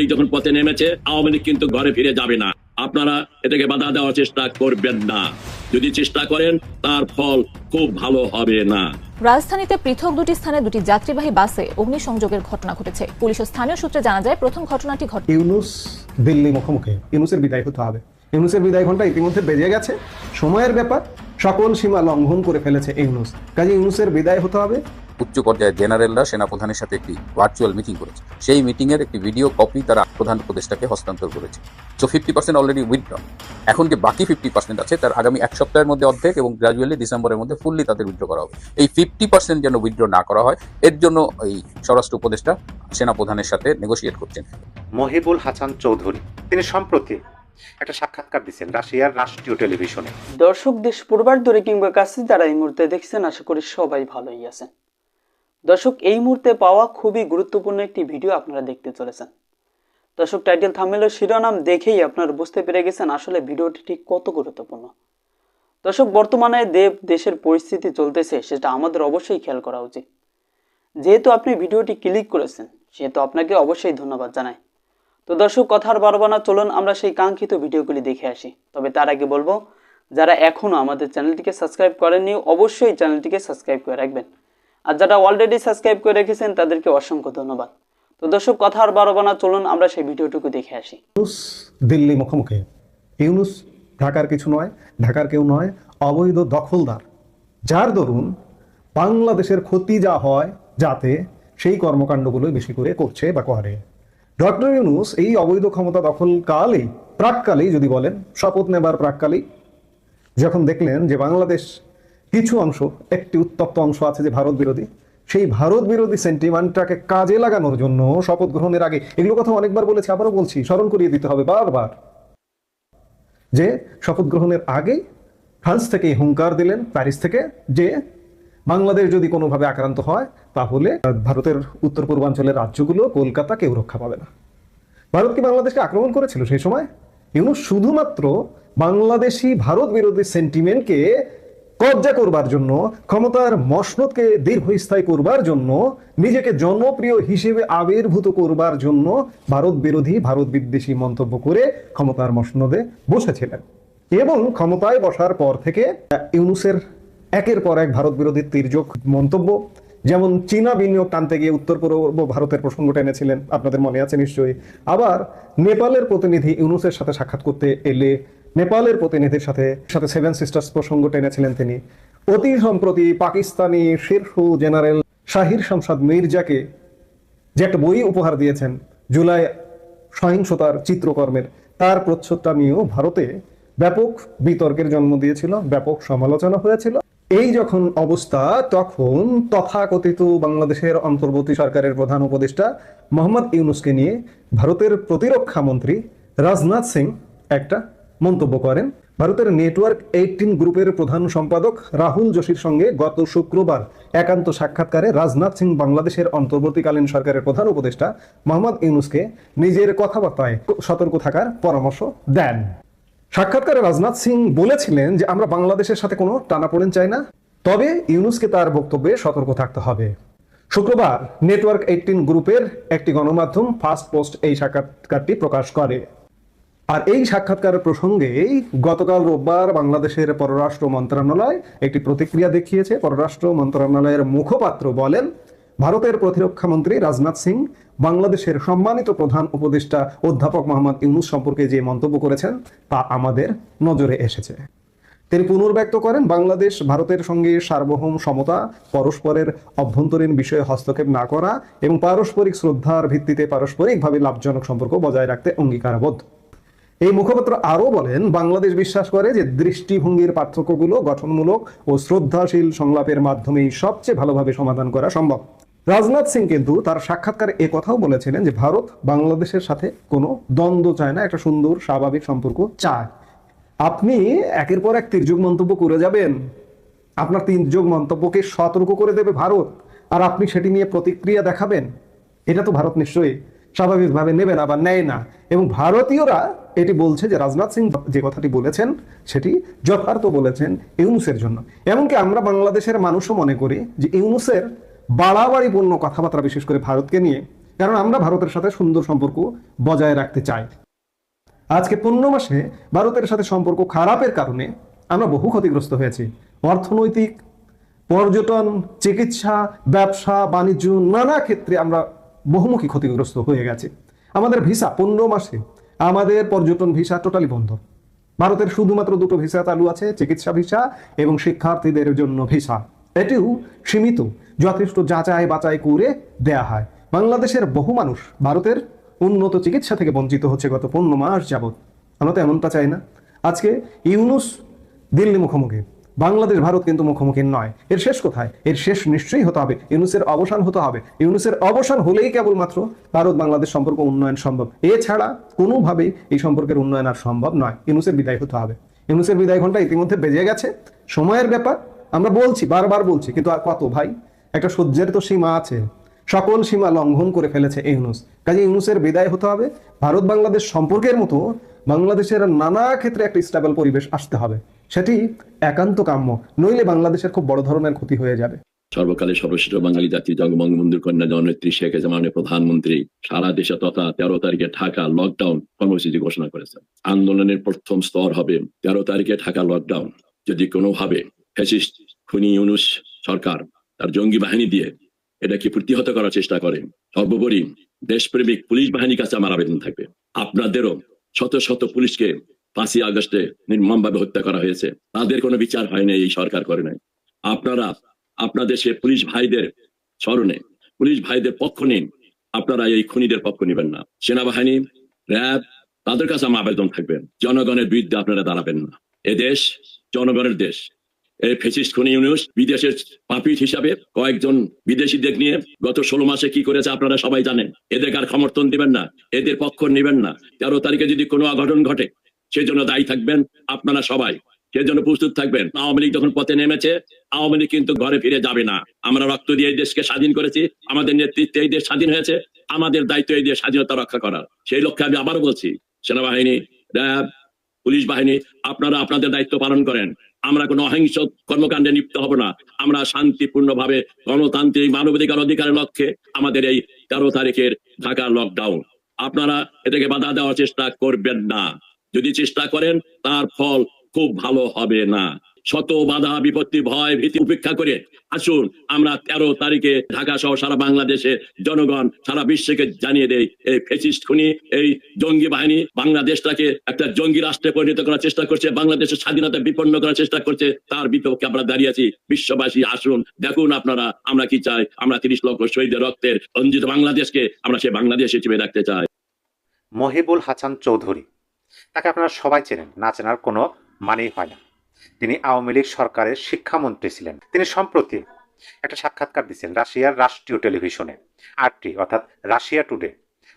লীগ যখন পথে নেমেছে আওয়ামী লীগ কিন্তু ঘরে ফিরে যাবে না। আপনারা এটাকে বাধা দেওয়ার চেষ্টা করবেন না। যদি চেষ্টা করেন তার ফল খুব ভালো হবে না। রাজধানীতে পৃথক দুটি স্থানে দুটি যাত্রীবাহী বাসে অগ্নিসংযোগের ঘটনা ঘটেছে। পুলিশ ও স্থানীয় সূত্রে জানা যায় প্রথম ঘটনাটি ঘটে ইউনুস দিল্লি মুখোমুখি। ইউনুসের বিদায় হতে হবে। ইউনুসের বিদায় ঘণ্টা ইতিমধ্যে বেজে গেছে। সময়ের ব্যাপার সকল সীমা লঙ্ঘন করে ফেলেছে ইউনুস। কাজে ইউনুসের বিদায় হতে হবে। উচ্চ পর্যায়ের জেনারেলরা সেনাপ্রধানের সাথে একটি ভার্চুয়াল মিটিং করেছে। সেই মিটিং এর একটি ভিডিও কপি তারা প্রধান উপদেষ্টাকে হস্তান্তর করেছে। So fifty percent already withdrawn এখন যে বাকি ফিফটি পার্সেন্ট আছে তার আগামী এক সপ্তাহের মধ্যে অর্ধেক এবং গ্রাজুয়ালি ডিসেম্বরের মধ্যে ফুললি তাদের উইথড্র করা হবে। এই ফিফটি পার্সেন্ট যেন উইথড্র না করা হয় এর জন্য এই স্বরাষ্ট্র উপদেষ্টা সেনাপ্রধানের সাথে নেগোসিয়েট করছেন। মহিবুল হাসান চৌধুরী তিনি সম্প্রতি একটা সাক্ষাৎকার দিচ্ছেন রাশিয়ার রাষ্ট্রীয় টেলিভিশনে। দর্শক দেশ পূর্বার দূরে কিংবা কাছে যারা এই মুহূর্তে দেখছেন, আশা করি সবাই ভালোই আছেন। দর্শক, এই মুহূর্তে পাওয়া খুবই গুরুত্বপূর্ণ একটি ভিডিও আপনারা দেখতে চলেছেন। দর্শক, টাইটেল থামেলের শিরোনাম দেখেই আপনারা বুঝতে পেরে গেছেন আসলে ভিডিওটি ঠিক কত গুরুত্বপূর্ণ। দর্শক, বর্তমানে দেব দেশের পরিস্থিতি চলতেছে, সেটা আমাদের অবশ্যই খেয়াল করা উচিত। যেহেতু আপনি ভিডিওটি ক্লিক করেছেন, সেহেতু আপনাকে অবশ্যই ধন্যবাদ জানাই। তো দর্শক, কথার বারবার না চলুন আমরা সেই কাঙ্ক্ষিত ভিডিওগুলি দেখে আসি। তবে তার আগে বলব, যারা এখনও আমাদের চ্যানেলটিকে সাবস্ক্রাইব করেননি, অবশ্যই চ্যানেলটিকে সাবস্ক্রাইব করে রাখবেন। আর যারা অলরেডি সাবস্ক্রাইব করে রেখেছেন, তাদেরকে অসংখ্য ধন্যবাদ। তো দর্শক কথা আর না চলুন আমরা সেই ভিডিওটুকু দেখে আসি। ইউনুস দিল্লি মুখোমুখি। ইউনুস ঢাকার কিছু নয়, ঢাকার কেউ নয়, অবৈধ দখলদার। যার দরুন বাংলাদেশের ক্ষতি যা হয় যাতে সেই কর্মকাণ্ডগুলো বেশি করে করছে বা করে। ডক্টর ইউনুস এই অবৈধ ক্ষমতা দখলকালেই প্রাককালেই যদি বলেন, শপথ নেবার প্রাককালেই। যখন দেখলেন যে বাংলাদেশ কিছু অংশ, একটি উত্তপ্ত অংশ আছে যে ভারত বিরোধী, সেই ভারত বিরোধী সেন্টিমেন্টটাকে কাজে লাগানোর জন্য শপথ গ্রহণের আগে, এগুলো কথা অনেকবার বলেছি, আবারও বলছি, স্মরণ করিয়ে দিতে হবে বারবার। যে শপথ গ্রহণের আগেই ফ্রান্স থেকে হুঙ্কার দিলেন, প্যারিস থেকে, যে বাংলাদেশ যদি কোনোভাবে আক্রান্ত হয়, তাহলে ভারতের উত্তর পূর্বাঞ্চলের রাজ্যগুলো কলকাতা কেউ রক্ষা পাবে না। ভারত কি বাংলাদেশকে আক্রমণ করেছিল সেই সময়? ইউনুস শুধুমাত্র বাংলাদেশি ভারত বিরোধী সেন্টিমেন্টকে কবজা করবার জন্য, ক্ষমতার মসনদকে দীর্ঘস্থায়ী করবার জন্য, নিজেকে জনপ্রিয় হিসেবে আবির্ভূত করবার জন্য ভারত বিরোধী, ভারত বিদ্বেষী মন্তব্য করে ক্ষমতার মসনদে বসেছিলেন। এবং ক্ষমতায় বসার পর থেকে ইউনুসের একের পর এক ভারত বিরোধী তির্যক মন্তব্য। যেমন চীনা বিনিয়োগ টানতে গিয়ে উত্তর পূর্ব ভারতের প্রসঙ্গ টেনেছিলেন, আপনাদের মনে আছে নিশ্চয়ই। আবার নেপালের প্রতিনিধি ইউনুসের সাথে সাক্ষাৎ করতে এলে নেপালের প্রতিনিধির সাথে সাথে সেভেন সিস্টার্স প্রসঙ্গ টেনেছিলেন তিনি। অতি সম্প্রতি পাকিস্তানি শীর্ষ জেনারেল শাহির শামসাদ মির্জাকে যে একটা বই উপহার দিয়েছেন জুলাই সহিংসতার চিত্রকর্মের। তার প্রচ্ছদটা নিয়েও ভারতে ব্যাপক বিতর্কের জন্ম দিয়েছিল, ব্যাপক সমালোচনা হয়েছিল। এই যখন অবস্থা, তখন তথাকথিত বাংলাদেশের অন্তর্বর্তী সরকারের প্রধান উপদেষ্টা মোহাম্মদ ইউনুসকে নিয়ে ভারতের প্রতিরক্ষা মন্ত্রী রাজনাথ সিং একটা মন্তব্য করেন। ভারতের নেটওয়ার্ক এইটিন গ্রুপের প্রধান সম্পাদক রাহুল যোশীর সঙ্গে গত শুক্রবার একান্ত সাক্ষাৎকারে রাজনাথ সিং বাংলাদেশের অন্তর্বর্তীকালীন সরকারের প্রধান উপদেষ্টা মোহাম্মদ ইউনুসকে নিজের কথাবার্তায় সতর্ক থাকার পরামর্শ দেন। সাক্ষাৎকারে রাজনাথ সিং বলেছিলেন যে, আমরা বাংলাদেশের সাথে কোনো টানাপোড়েন চাই না। তবে ইউনুসকে তার বক্তব্যে সতর্ক থাকতে হবে। শুক্রবার নেটওয়ার্ক এইটিন গ্রুপের একটি গণমাধ্যম ফার্স্ট পোস্ট এই সাক্ষাৎকারটি প্রকাশ করে। আর এই সাক্ষাৎকার প্রসঙ্গে গতকাল রোববার বাংলাদেশের পররাষ্ট্র মন্ত্রণালয় একটি প্রতিক্রিয়া দেখিয়েছে। পররাষ্ট্র মন্ত্রণালয়ের মুখপাত্র বলেন ভারতের প্রতিরক্ষা মন্ত্রী রাজনাথ সিং, বাংলাদেশের সম্মানিত প্রধান উপদেষ্টা অধ্যাপক মোহাম্মদ ইউনুস সম্পর্কে যে মন্তব্য করেছেন, তা আমাদের নজরে এসেছে। তিনি পুনর্ব্যক্ত করেন, বাংলাদেশ ভারতের সঙ্গে সার্বভৌম সমতা, পরস্পরের অভ্যন্তরীণ বিষয়ে হস্তক্ষেপ না করা এবং পারস্পরিক শ্রদ্ধার ভিত্তিতে পারস্পরিকভাবে লাভজনক সম্পর্ক বজায় রাখতে অঙ্গীকারবদ্ধ। এই মুখপাত্র আরও বলেন, বাংলাদেশ বিশ্বাস করে যে দৃষ্টিভঙ্গির পার্থক্যগুলো গঠনমূলক ও শ্রদ্ধাশীল সংলাপের মাধ্যমেই সবচেয়ে ভালোভাবে সমাধান করা সম্ভব। রাজনাথ সিং কিন্তু তার সাক্ষাৎকারে এ কথাও বলেছিলেন যে ভারত বাংলাদেশের সাথে কোনো দ্বন্দ্ব চায় না, একটা সুন্দর স্বাভাবিক সম্পর্ক চায়। আপনি একের পর এক তির্যক মন্তব্য করে যাবেন। আপনার তির্যক মন্তব্যকে সতর্ক করে দেবে ভারত, আর আপনি সেটি নিয়ে প্রতিক্রিয়া দেখাবেন। এটা তো ভারত নিশ্চয়ই স্বাভাবিকভাবে নেবে না বা নেয় না। এবং ভারতীয়রা এটি বলছে যে রাজনাথ সিং যে কথাটি বলেছেন, সেটি যথার্থ বলেছেন ইউনুসের জন্য। এমনকি আমরা বাংলাদেশের মানুষও মনে করি যে ইউনুসের বাড়াবাড়িপূর্ণ কথাবার্তা বিশেষ করে ভারতকে নিয়ে, কারণ আমরা ভারতের সাথে সুন্দর সম্পর্ক বজায় রাখতে চাই। আজকে পনেরো মাসে ভারতের সাথে সম্পর্ক খারাপের কারণে আমরা বহু ক্ষতিগ্রস্ত হয়েছি। অর্থনৈতিক, পর্যটন, চিকিৎসা, ব্যবসা, বাণিজ্য, নানা ক্ষেত্রে আমরা বহুমুখী ক্ষতিগ্রস্ত হয়ে গেছি। আমাদের ভিসা পনেরো মাসে, আমাদের পর্যটন ভিসা টোটালি বন্ধ। ভারতের শুধুমাত্র দুটো ভিসা চালু আছে, চিকিৎসা ভিসা এবং শিক্ষার্থীদের জন্য ভিসা। এটিও সীমিত। যথেষ্ট যাচাই বাছাই করে দেয়া হয়। বাংলাদেশের বহু মানুষ ভারতের উন্নত চিকিৎসা থেকে বঞ্চিত হচ্ছে গত পনেরো মাস যাবৎ। আমরা তো এমনটা চাই না। আজকে ইউনুস দিল্লি মুখোমুখি। বাংলাদেশ, ভারত কিন্তু মুখোমুখি নয়। এর শেষ কোথায়? এর শেষ নিশ্চয়ই হতে হবে। ইউনুসের অবসান হতে হবে। ইউনুসের অবসান হলেই কেবলমাত্র ভারত বাংলাদেশ সম্পর্ক উন্নয়ন সম্ভব। এছাড়া কোনোভাবেই এই সম্পর্কের উন্নয়ন আর সম্ভব নয়। ইউনুসের বিদায় হতে হবে। ইউনুসের বিদায় ঘণ্টা ইতিমধ্যে বেজে গেছে। সময়ের ব্যাপার। আমরা বলছি, বারবার বলছি, কিন্তু আর কত ভাই? একটা সহ্যের তো সীমা আছে। সকল সীমা লঙ্ঘন করে ফেলেছে ইউনুস। কাজে ইউনুসের বিদায় হতে হবে। ভারত বাংলাদেশ সম্পর্কের মতো বাংলাদেশের নানা ক্ষেত্রে একটা স্টেবল পরিবেশ আসতে হবে। সেটি একান্ত কাম্য। নইলে বাংলাদেশের খুব বড় ধরনের ক্ষতি হয়ে যাবে। সর্বকালের সর্বশ্রেষ্ঠ বাঙালি জাতি জগবঙ্গবন্ধু কন্যা জননেত্রী শেখ হাসিনা প্রধানমন্ত্রী, সারা দেশে তথা তেরো তারিখে ঢাকা লকডাউন কর্মসূচি ঘোষণা করেছেন। আন্দোলনের প্রথম স্তর হবে তেরো তারিখে ঢাকা লকডাউন যদি কোনোভাবে ফ্যাসিস্ট, খুনি ইউনুস সরকার, তার জঙ্গি বাহিনী দিয়ে এটাকে প্রতিহত করার চেষ্টা করে সর্বোপরি দেশপ্রেমিক পুলিশ বাহিনীর কাছে আমার আবেদন থাকবে। আপনাদেরও শত শত পুলিশকে পাঁচই আগস্টে নির্মমভাবে হত্যা করা হয়েছে। তাদের কোনো বিচার হয় হয়নি এই সরকার করে নাই। আপনারা, আপনাদের সে পুলিশ ভাইদের স্মরণে, পুলিশ ভাইদের পক্ষ নিন। আপনারা এই খুনিদের পক্ষ নেবেন না। সেনাবাহিনী, র্যাব, তাদের কাছে আমার আবেদন থাকবেন জনগণের বিরুদ্ধে আপনারা দাঁড়াবেন না। এ দেশ জনগণের দেশ। ফেসিস্ট খুনি ইউনিউস বিদেশের পাপিট হিসাবে কয়েকজন বিদেশি বিদেশিদের নিয়ে গত ষোলো মাসে কি করেছে আপনারা সবাই জানেন। এদের আর সমর্থন দিবেন না, এদের পক্ষ নেবেন না। তেরো তারিখে যদি কোনো অঘটন ঘটে, সেজন্য দায়ী থাকবেন আপনারা সবাই। সেজন্য প্রস্তুত থাকবেন। আওয়ামী লীগ যখন পথে নেমেছে, আওয়ামী লীগ কিন্তু ঘরে ফিরে যাবে না। আমরা রক্ত দিয়ে এই দেশকে স্বাধীন করেছি, আমাদের নেতৃত্বে এই দেশ স্বাধীন হয়েছে, আমাদের দায়িত্ব এই দেশ স্বাধীনতা রক্ষা করার। সেই লক্ষ্যে আমি আবারও বলছি, সেনাবাহিনী, র্যাব, পুলিশ বাহিনী, আপনারা আপনাদের দায়িত্ব পালন করেন। আমরা কোনো অহিংস কর্মকাণ্ডে লিপ্ত হব না। আমরা শান্তিপূর্ণভাবে গণতান্ত্রিক মানবাধিকার অধিকারের লক্ষ্যে আমাদের এই তেরো তারিখের ঢাকা লকডাউন আপনারা এটাকে বাধা দেওয়ার চেষ্টা করবেন না। যদি চেষ্টা করেন, তার ফল খুব ভালো হবে না। শত বাধা, বিপত্তি, ভয়, ভীতি উপেক্ষা করে আসুন, আমরা তেরো তারিখে ঢাকা সহ সারা বাংলাদেশে জনগণ সারা বিশ্বকে জানিয়ে দেই, এই ফেসিস্ট খুনি, এই জঙ্গি বাহিনী বাংলাদেশটাকে একটা জঙ্গি রাষ্ট্রে পরিণত করার চেষ্টা করছে, বাংলাদেশের স্বাধীনতা বিপন্ন করার চেষ্টা করছে, তার বিপক্ষে আমরা দাঁড়িয়ে আছি। বিশ্ববাসী, আসুন, দেখুন আপনারা, আমরা কি চাই? আমরা তিরিশ লক্ষ শহীদের রক্তের রঞ্জিত বাংলাদেশকে আমরা সে বাংলাদেশ হিসেবে রাখতে চাই। মহিবুল হাসান চৌধুরী, তাকে আপনারা সবাই চেনেন, না চেনার কোনো মানেই হয় না। তিনি আওয়ামী লীগ সরকারের শিক্ষামন্ত্রী ছিলেন। তিনি সম্প্রতি একটা সাক্ষাৎকার দিচ্ছেন রাশিয়ার রাষ্ট্রীয় টেলিভিশনে আরটি অর্থাৎ রাশিয়া টুডে।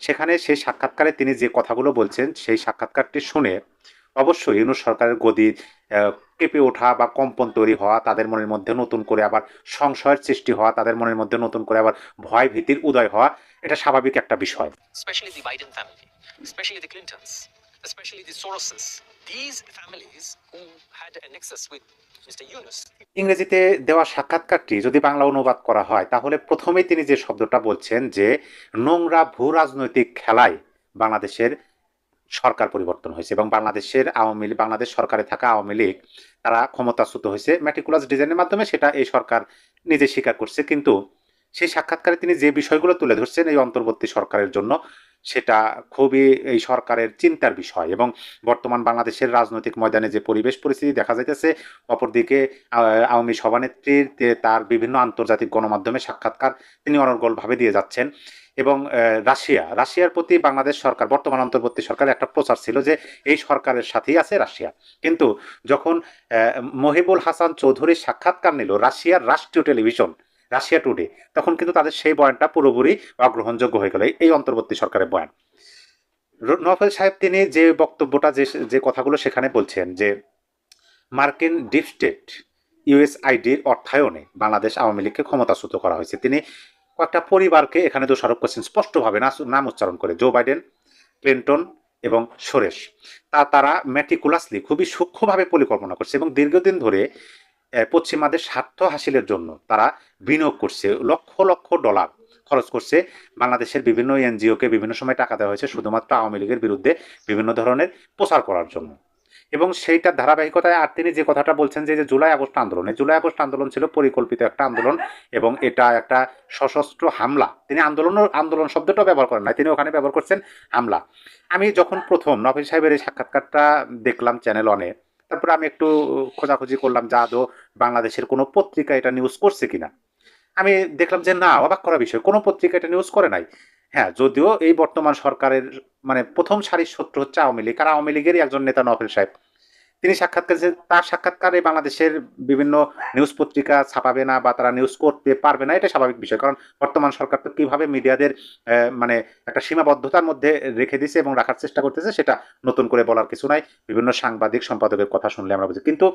সেখানে সেই সাক্ষাৎকারে তিনি যে কথাগুলো বলছেন সেই সাক্ষাৎকারটি শুনে অবশ্যই ইউনুস সরকারের গদি কেঁপে ওঠা বা কম্পন তৈরি হওয়া তাদের মনের মধ্যে নতুন করে আবার সংশয়ের সৃষ্টি হওয়া তাদের মনের মধ্যে নতুন করে আবার ভয় ভীতির উদয় হওয়া এটা স্বাভাবিক একটা বিষয়। Especially the Biden family, especially the Clintons, especially the Soroses. These families who had a nexus with Mr. Yunus. ইংরেজিতে দেওয়া সাক্ষাৎকারটি যদি বাংলা অনুবাদ করা হয়, তাহলে প্রথমেই তিনি যে শব্দটা বলছেন যে নোংরা ভূ রাজনৈতিক খেলায় বাংলাদেশের সরকার পরিবর্তন হয়েছে এবং বাংলাদেশের আওয়ামী লীগ, বাংলাদেশ সরকারে থাকা আওয়ামী লীগ, তারা ক্ষমতাচ্যুত হয়েছে ম্যাটিকুলাস ডিজাইনের মাধ্যমে সেটা এই সরকার নিজে স্বীকার করছে কিন্তু সেই সাক্ষাৎকারে তিনি যে বিষয়গুলো তুলে ধরছেন এই অন্তর্বর্তী সরকারের জন্য সেটা খুবই এই সরকারের চিন্তার বিষয় এবং বর্তমান বাংলাদেশের রাজনৈতিক ময়দানে যে পরিবেশ পরিস্থিতি দেখা যাইতেছে, অপরদিকে আওয়ামী সভানেত্রীর তার বিভিন্ন আন্তর্জাতিক গণমাধ্যমে সাক্ষাৎকার তিনি অনর্গলভাবে দিয়ে যাচ্ছেন এবং রাশিয়া, রাশিয়ার প্রতি বাংলাদেশ সরকার, বর্তমান অন্তর্বর্তী সরকার একটা প্রচার ছিল যে এই সরকারের সাথেই আছে রাশিয়া। কিন্তু যখন মহিবুল হাসান চৌধুরীর সাক্ষাৎকার নিল রাশিয়ার রাষ্ট্রীয় টেলিভিশন রাশিয়া টুডে তখন কিন্তু তাদের সেই বয়ানটা পুরোপুরি অগ্রহণযোগ্য হয়ে গেল, এই অন্তর্বর্তী সরকারের বয়ান। নফেল সাহেব তিনি যে বক্তব্যটা, যে যে কথাগুলো সেখানে বলছেন যে, মার্কিন ডিপ স্টেট ইউএসআইডির অর্থায়নে বাংলাদেশ আওয়ামী লীগকে ক্ষমতাচ্যুত করা হয়েছে। তিনি কয়েকটা পরিবারকে এখানে দোষারোপ করছেন, স্পষ্টভাবে নাম উচ্চারণ করে, জো বাইডেন, ক্লিন্টন এবং সুরেশ তা, তারা ম্যাটিকুলাসলি খুবই সূক্ষ্মভাবে পরিকল্পনা করছে এবং দীর্ঘদিন ধরে পশ্চিমাদের স্বার্থ হাসিলের জন্য তারা বিনিয়োগ করছে। লক্ষ লক্ষ ডলার খরচ করছে। বাংলাদেশের বিভিন্ন এনজিওকে বিভিন্ন সময় টাকা দেওয়া হয়েছে, শুধুমাত্র আওয়ামী লীগের বিরুদ্ধে বিভিন্ন ধরনের প্রচার করার জন্য। এবং সেইটার ধারাবাহিকতায় আর তিনি যে কথাটা বলছেন যে জুলাই আগস্ট আন্দোলন জুলাই আগস্ট আন্দোলন ছিল পরিকল্পিত একটা আন্দোলন এবং এটা একটা সশস্ত্র হামলা। তিনি আন্দোলন আন্দোলন শব্দটা ব্যবহার করেন না তিনি ওখানে ব্যবহার করছেন হামলা। আমি যখন প্রথম নভেল সাহেবের এই সাক্ষাৎকারটা দেখলাম চ্যানেল অনে তারপরে আমি একটু খোঁজাখুঁজি করলাম যে আদৌ বাংলাদেশের কোনো পত্রিকা এটা নিউজ করছে কিনা। আমি দেখলাম যে না, অবাক করা বিষয়, কোনো পত্রিকা এটা নিউজ করে নাই। হ্যাঁ যদিও এই বর্তমান সরকারের মানে প্রথম সারির শত্রু হচ্ছে আওয়ামী লীগ, আর আওয়ামী লীগেরই একজন নেতা নফেল সাহেব। তিনি সাক্ষাৎকার তার সাক্ষাৎকারে বাংলাদেশের বিভিন্ন নিউজ পত্রিকা ছাপাবে না বা তারা নিউজ করতে পারবে না, এটা স্বাভাবিক বিষয়। কারণ বর্তমান সরকার তো কীভাবে মিডিয়াদের মানে একটা সীমাবদ্ধতার মধ্যে রেখে দিছে এবং রাখার চেষ্টা করতেছে, সেটা নতুন করে বলার কিছু নাই। বিভিন্ন সাংবাদিক সম্পাদকের কথা শুনলে আমরা বুঝি। কিন্তু